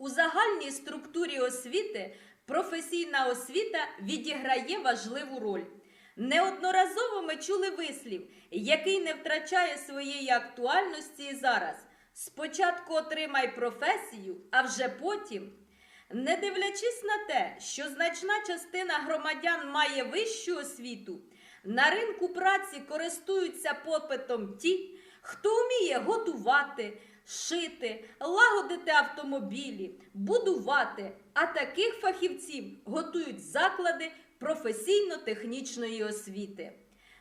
У загальній структурі освіти професійна освіта відіграє важливу роль. Неодноразово ми чули вислів, який не втрачає своєї актуальності зараз. Спочатку отримай професію, а вже потім. Не дивлячись на те, що значна частина громадян має вищу освіту, на ринку праці користуються попитом ті, хто вміє готувати, шити, лагодити автомобілі, будувати, а таких фахівців готують заклади професійно-технічної освіти.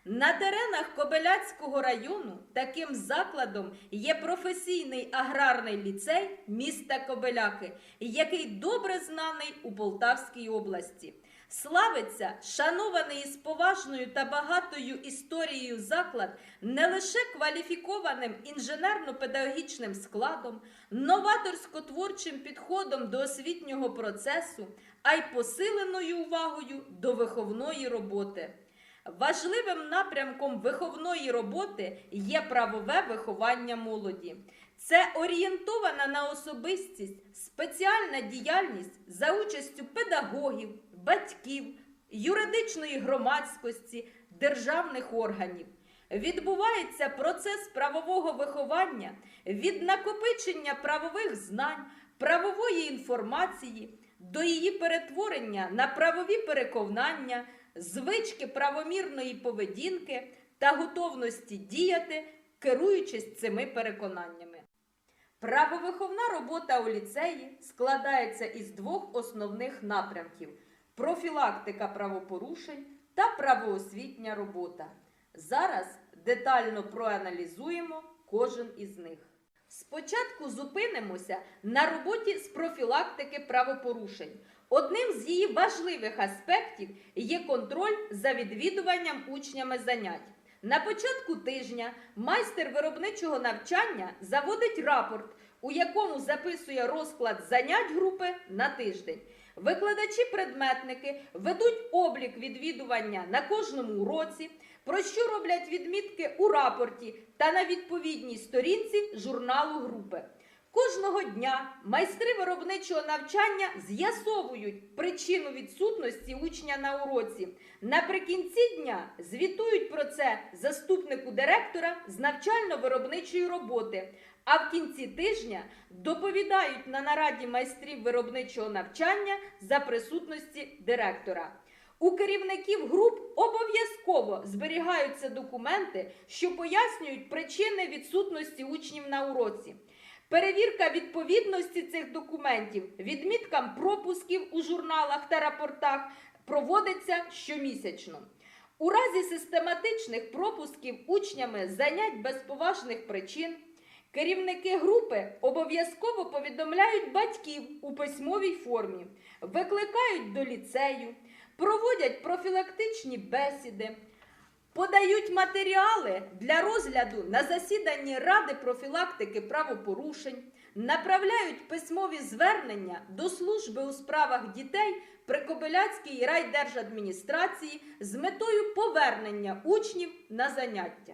На теренах Кобеляцького району таким закладом є професійний аграрний ліцей міста Кобеляки, який добре знаний у Полтавській області. Славиться шанований із поважною та багатою історією заклад не лише кваліфікованим інженерно-педагогічним складом, новаторсько-творчим підходом до освітнього процесу, а й посиленою увагою до виховної роботи. Важливим напрямком виховної роботи є правове виховання молоді. Це орієнтована на особистість, спеціальна діяльність за участю педагогів, батьків, юридичної громадськості, державних органів. Відбувається процес правового виховання від накопичення правових знань, правової інформації до її перетворення на правові переконання, звички правомірної поведінки та готовності діяти, керуючись цими переконаннями. Правовиховна робота у ліцеї складається із двох основних напрямків: профілактика правопорушень та правоосвітня робота. Зараз детально проаналізуємо кожен із них. Спочатку зупинимося на роботі з профілактики правопорушень. Одним з її важливих аспектів є контроль за відвідуванням учнями занять. На початку тижня майстер виробничого навчання заводить рапорт, у якому записує розклад занять групи на тиждень. Викладачі-предметники ведуть облік відвідування на кожному уроці, про що роблять відмітки у рапорті та на відповідній сторінці журналу групи. Кожного дня майстри виробничого навчання з'ясовують причину відсутності учня на уроці. Наприкінці дня звітують про це заступнику директора з навчально-виробничої роботи. А в кінці тижня доповідають на нараді майстрів виробничого навчання за присутності директора. У керівників груп обов'язково зберігаються документи, що пояснюють причини відсутності учнів на уроці. Перевірка відповідності цих документів відміткам пропусків у журналах та рапортах проводиться щомісячно. У разі систематичних пропусків учнями занять без поважних причин керівники групи обов'язково повідомляють батьків у письмовій формі, викликають до ліцею, проводять профілактичні бесіди, подають матеріали для розгляду на засіданні Ради профілактики правопорушень, направляють письмові звернення до служби у справах дітей при Кобиляцькій райдержадміністрації з метою повернення учнів на заняття.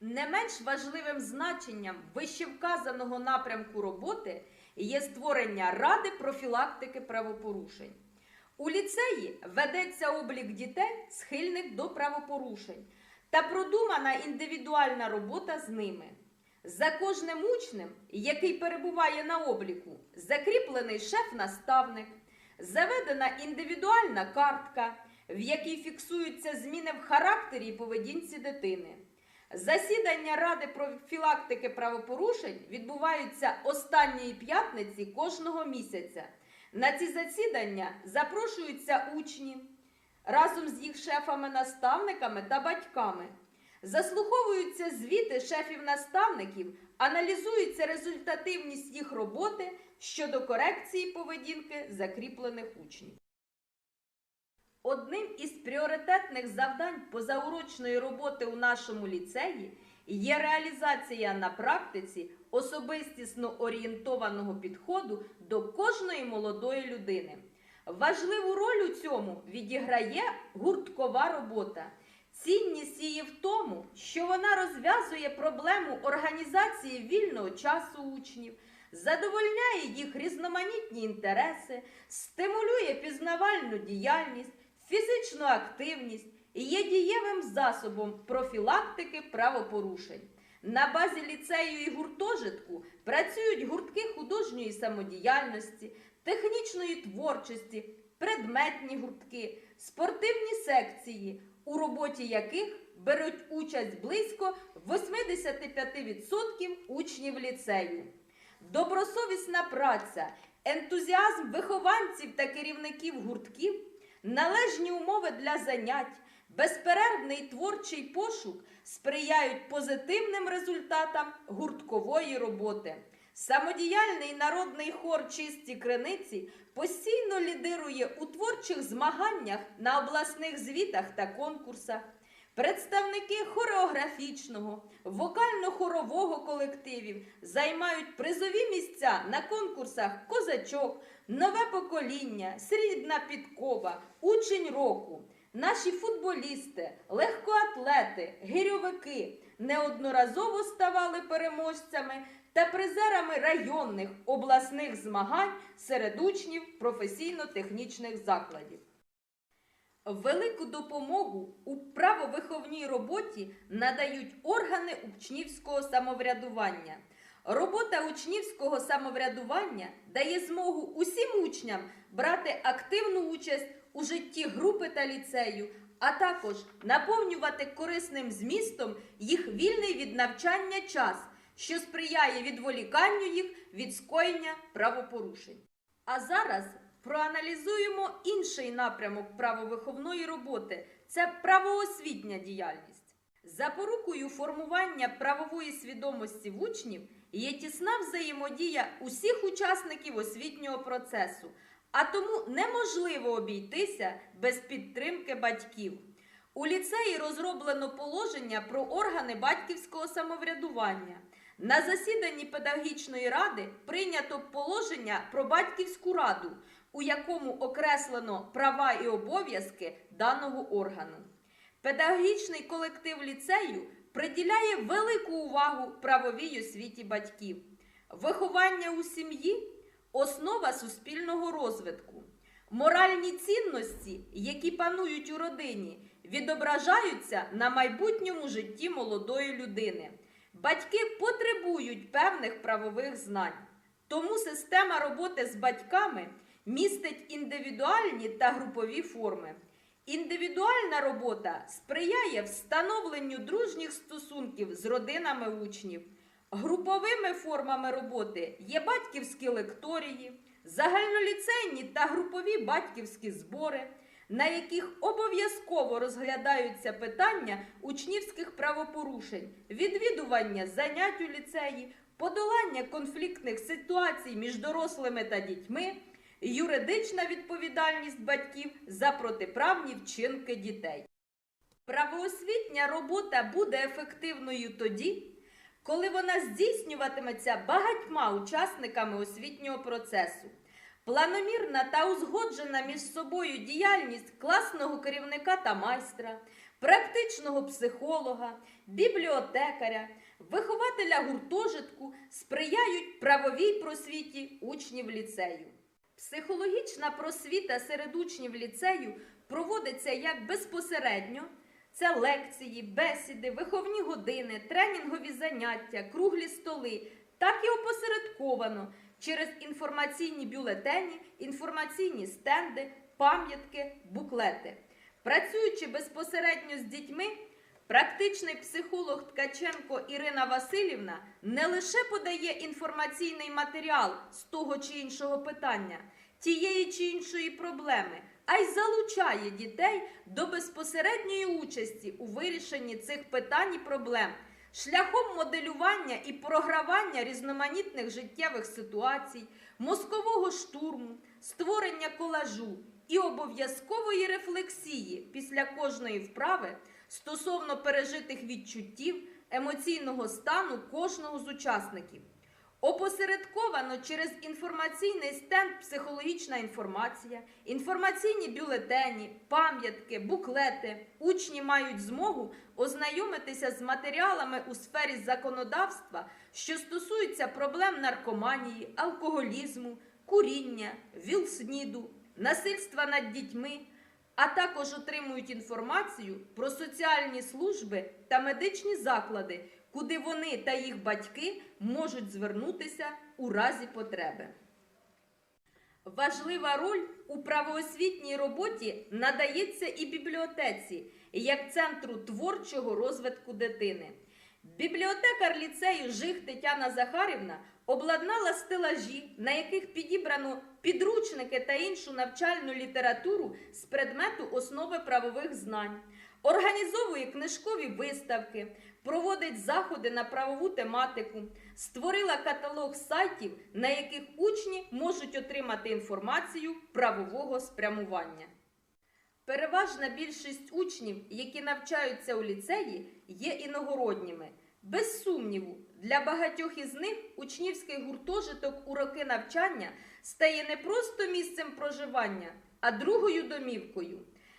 Не менш важливим значенням вищевказаного напрямку роботи є створення Ради профілактики правопорушень. У ліцеї ведеться облік дітей, схильних до правопорушень, та продумана індивідуальна робота з ними. За кожним учнем, який перебуває на обліку, закріплений шеф-наставник, заведена індивідуальна картка, в якій фіксуються зміни в характері і поведінці дитини. Засідання Ради профілактики правопорушень відбуваються останньої п'ятниці кожного місяця. На ці засідання запрошуються учні разом з їх шефами-наставниками та батьками. Заслуховуються звіти шефів-наставників, аналізується результативність їх роботи щодо корекції поведінки закріплених учнів. Одним із пріоритетних завдань позаурочної роботи у нашому ліцеї є реалізація на практиці особистісно орієнтованого підходу до кожної молодої людини. Важливу роль у цьому відіграє гурткова робота. Цінність її в тому, що вона розв'язує проблему організації вільного часу учнів, задовольняє їх різноманітні інтереси, стимулює пізнавальну діяльність, фізичну активність і є дієвим засобом профілактики правопорушень. На базі ліцею і гуртожитку працюють гуртки художньої самодіяльності, технічної творчості, предметні гуртки, спортивні секції, у роботі яких беруть участь близько 85% учнів ліцею. Добросовісна праця, ентузіазм вихованців та керівників гуртків, належні умови для занять, безперервний творчий пошук сприяють позитивним результатам гурткової роботи. Самодіяльний народний хор чисті криниці постійно лідирує у творчих змаганнях на обласних звітах та конкурсах. Представники хореографічного, вокально-хорового колективів займають призові місця на конкурсах Козачок, Нове покоління, Срібна підкова, Учень року. Наші футболісти, легкоатлети, гирьовики неодноразово ставали переможцями та призерами районних обласних змагань серед учнів професійно-технічних закладів. Велику допомогу у правовиховній роботі надають органи учнівського самоврядування. Робота учнівського самоврядування дає змогу усім учням брати активну участь у житті групи та ліцею, а також наповнювати корисним змістом їх вільний від навчання час, що сприяє відволіканню їх від скоєння правопорушень. А зараз проаналізуємо інший напрямок правовиховної роботи це правоосвітня діяльність. Запорукою формування правової свідомості в учнів є тісна взаємодія усіх учасників освітнього процесу, а тому неможливо обійтися без підтримки батьків. У ліцеї розроблено положення про органи батьківського самоврядування. На засіданні педагогічної ради прийнято положення про батьківську раду, у якому окреслено права і обов'язки даного органу. Педагогічний колектив ліцею приділяє велику увагу правовій освіті батьків. Виховання у сім'ї основа суспільного розвитку. Моральні цінності, які панують у родині, відображаються на майбутньому житті молодої людини. Батьки потребують певних правових знань. Тому система роботи з батьками містить індивідуальні та групові форми. Індивідуальна робота сприяє встановленню дружніх стосунків з родинами учнів. Груповими формами роботи є батьківські лекторії, загальноліцейні та групові батьківські збори, на яких обов'язково розглядаються питання учнівських правопорушень, відвідування занять у ліцеї, подолання конфліктних ситуацій між дорослими та дітьми, юридична відповідальність батьків за протиправні вчинки дітей. Правоосвітня робота буде ефективною тоді, коли вона здійснюватиметься багатьма учасниками освітнього процесу. Планомірна та узгоджена між собою діяльність класного керівника та майстра, практичного психолога, бібліотекаря, вихователя гуртожитку сприяють правовій просвіті учнів ліцею. Психологічна просвіта серед учнів ліцею проводиться як безпосередньо. Це лекції, бесіди, виховні години, тренінгові заняття, круглі столи, так і опосередковано через інформаційні бюлетені, інформаційні стенди, пам'ятки, буклети. Працюючи безпосередньо з дітьми, практичний психолог Ткаченко Ірина Васильівна не лише подає інформаційний матеріал з того чи іншого питання, тієї чи іншої проблеми, а й залучає дітей до безпосередньої участі у вирішенні цих питань і проблем шляхом моделювання і програвання різноманітних життєвих ситуацій, мозкового штурму, створення колажу і обов'язкової рефлексії після кожної вправи стосовно пережитих відчуттів, емоційного стану кожного з учасників. Опосередковано через інформаційний стенд психологічна інформація, інформаційні бюлетені, пам'ятки, буклети. Учні мають змогу ознайомитися з матеріалами у сфері законодавства, що стосуються проблем наркоманії, алкоголізму, куріння, вілсніду, насильства над дітьми, а також отримують інформацію про соціальні служби та медичні заклади, куди вони та їх батьки можуть звернутися у разі потреби. Важлива роль у правоосвітній роботі надається і бібліотеці як центру творчого розвитку дитини. Бібліотекар ліцею Жих Тетяна Захарівна обладнала стелажі, на яких підібрано підручники та іншу навчальну літературу з предмету основи правових знань, організовує книжкові виставки, проводить заходи на правову тематику, створила каталог сайтів, на яких учні можуть отримати інформацію правового спрямування. Переважна більшість учнів, які навчаються у ліцеї, є іногородніми. Без сумніву, для багатьох із них учнівський гуртожиток у роки навчання стає не просто місцем проживання, а другою домівкою.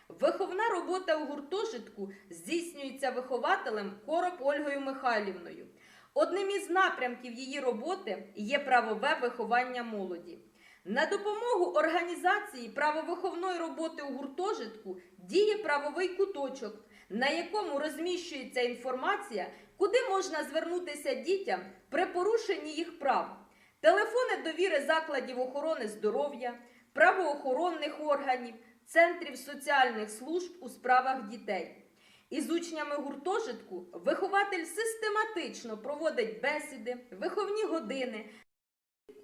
Виховна робота у гуртожитку здійснюється вихователем Короб Ольгою Михайлівною. Одним із напрямків її роботи є правове виховання молоді. На допомогу організації правовиховної роботи у гуртожитку діє правовий куточок, на якому розміщується інформація, куди можна звернутися дітям при порушенні їх прав, телефони довіри закладів охорони здоров'я, правоохоронних органів, центрів соціальних служб у справах дітей. Із учнями гуртожитку вихователь систематично проводить бесіди, виховні години,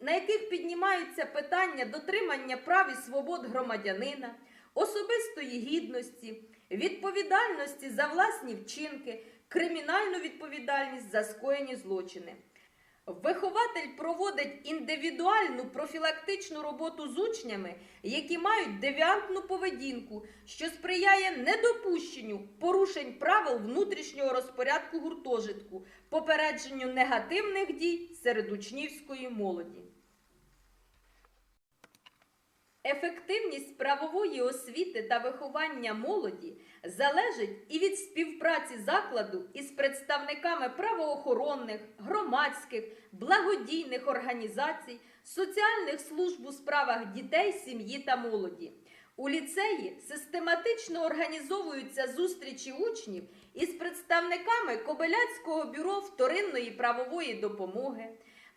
на яких піднімаються питання дотримання прав і свобод громадянина, особистої гідності, відповідальності за власні вчинки, кримінальну відповідальність за скоєні злочини. Вихователь проводить індивідуальну профілактичну роботу з учнями, які мають девіантну поведінку, що сприяє недопущенню порушень правил внутрішнього розпорядку гуртожитку, попередженню негативних дій серед учнівської молоді. Ефективність правової освіти та виховання молоді залежить і від співпраці закладу із представниками правоохоронних, громадських, благодійних організацій, соціальних служб у справах дітей, сім'ї та молоді. У ліцеї систематично організовуються зустрічі учнів із представниками Кобиляцького бюро вторинної правової допомоги,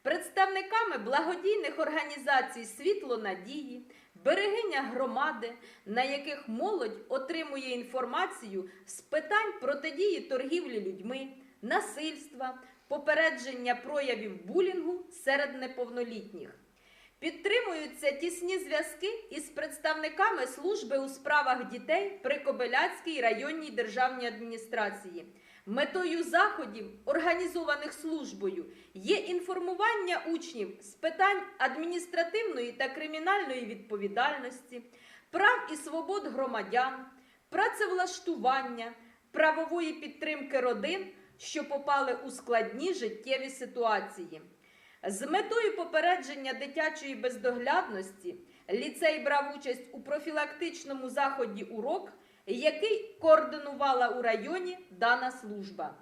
представниками благодійних організацій Світло надії, берегиня громади, на яких молодь отримує інформацію з питань протидії торгівлі людьми, насильства, попередження проявів булінгу серед неповнолітніх. Підтримуються тісні зв'язки із представниками служби у справах дітей при Кобиляцькій районній державній адміністрації. Метою заходів, організованих службою, є інформування учнів з питань адміністративної та кримінальної відповідальності, прав і свобод громадян, працевлаштування, правової підтримки родин, що попали у складні життєві ситуації. З метою попередження дитячої бездоглядності ліцей брав участь у профілактичному заході урок, який координувала у районі дана служба.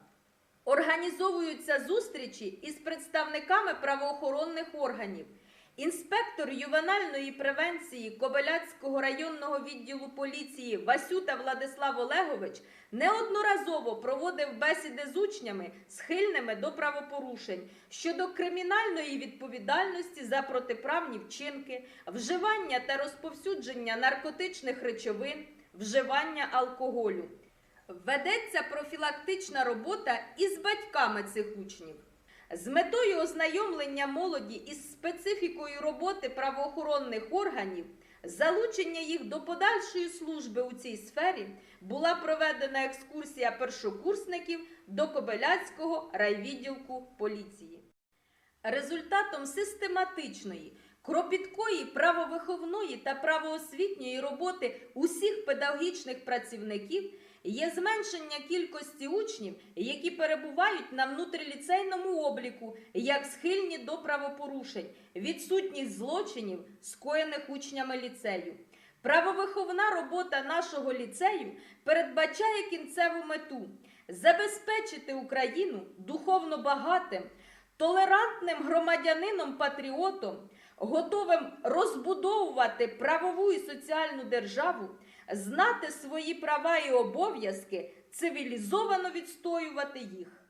Організовуються зустрічі із представниками правоохоронних органів. Інспектор ювенальної превенції Кобиляцького районного відділу поліції Васюта Владислав Олегович неодноразово проводив бесіди з учнями, схильними до правопорушень щодо кримінальної відповідальності за протиправні вчинки, вживання та розповсюдження наркотичних речовин, вживання алкоголю. Ведеться профілактична робота із батьками цих учнів. З метою ознайомлення молоді із специфікою роботи правоохоронних органів, залучення їх до подальшої служби у цій сфері була проведена екскурсія першокурсників до Кобиляцького райвідділку поліції. Результатом систематичної, кропіткої правовиховної та правоосвітньої роботи усіх педагогічних працівників є зменшення кількості учнів, які перебувають на внутріліцейному обліку, як схильні до правопорушень, відсутність злочинів, скоєних учнями ліцею. Правовиховна робота нашого ліцею передбачає кінцеву мету забезпечити Україну духовно багатим, толерантним громадянином-патріотом, готовим розбудовувати правову і соціальну державу, знати свої права і обов'язки, цивілізовано відстоювати їх.